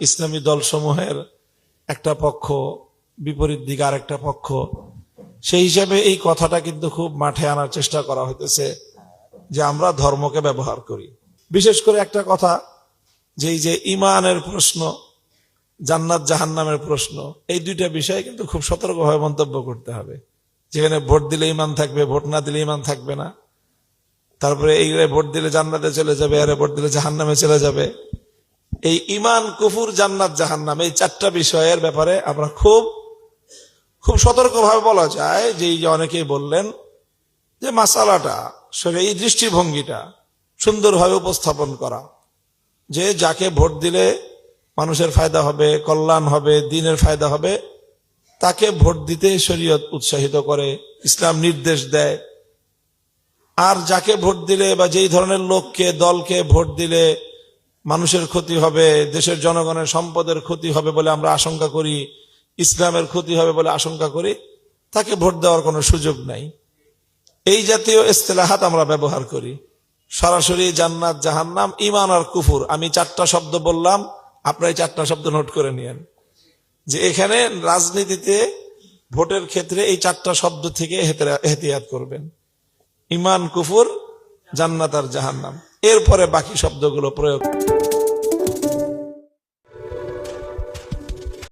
ইসলামী দলসমূহের একটা পক্ষ, বিপরীত দিকে আর একটা পক্ষ। সেই হিসাবে এই কথাটা কিন্তু খুব মাঠে আনার চেষ্টা করা হইতেছে যে আমরা ধর্মকে ব্যবহার করি। বিশেষ করে একটা কথা, যে এই যে ইমানের প্রশ্ন, জান্নাত জাহান্নামের প্রশ্ন, এই দুইটা বিষয়ে কিন্তু খুব সতর্কভাবে মন্তব্য করতে হবে। যেখানে ভোট দিলে ইমান থাকবে, ভোট না দিলে ইমান থাকবে না। তারপরে এই ভোট দিলে জান্নাতে চলে যাবে, আরে ভোট দিলে জাহান্নামে চলে যাবে। এই ইমান কুফুর, জান্নাত, জাহান্নাম, এই চারটা বিষয়ের ব্যাপারে আমরা খুব খুব সতর্কভাবে বলা যায় যে এই যে অনেকেই বললেন যে মাসালাটা এই দৃষ্টিভঙ্গিটা সুন্দরভাবে উপস্থাপন করা। যে যাকে ভোট দিলে মানুষের ফায়দা হবে, কল্যাণ হবে, দিনের ফায়দা হবে, তাকে ভোট দিতে শরীয়ত উৎসাহিত করে, ইসলাম নির্দেশ দেয়। আর যাকে ভোট দিলে বা যেই ধরনের লোককে, দলকে ভোট দিলে মানুষের ক্ষতি হবে, দেশের জনগণের সম্পদের ক্ষতি হবে বলে আমরা আশঙ্কা করি, ইসলামের ক্ষতি হবে বলে আশঙ্কা করি, তাকে ভোট দেওয়ার কোনো সুযোগ নাই। এই জাতীয় ইস্তেলাহাত আমরা ব্যবহার করি। সরাসরি জান্নাত, জাহান্নাম ইমান আর কুফুর। আমি চারটা শব্দ বললাম, আপনারা চারটা শব্দ নোট করে নিয়েন। যে এখানে রাজনীতিতে ভোটের ক্ষেত্রে এই চারটা শব্দ থেকে এহতিয়াত করবেন। ইমান কুফুর, জান্নাত আর জাহান্নাম। এরপরে বাকি শব্দগুলো প্রয়োগ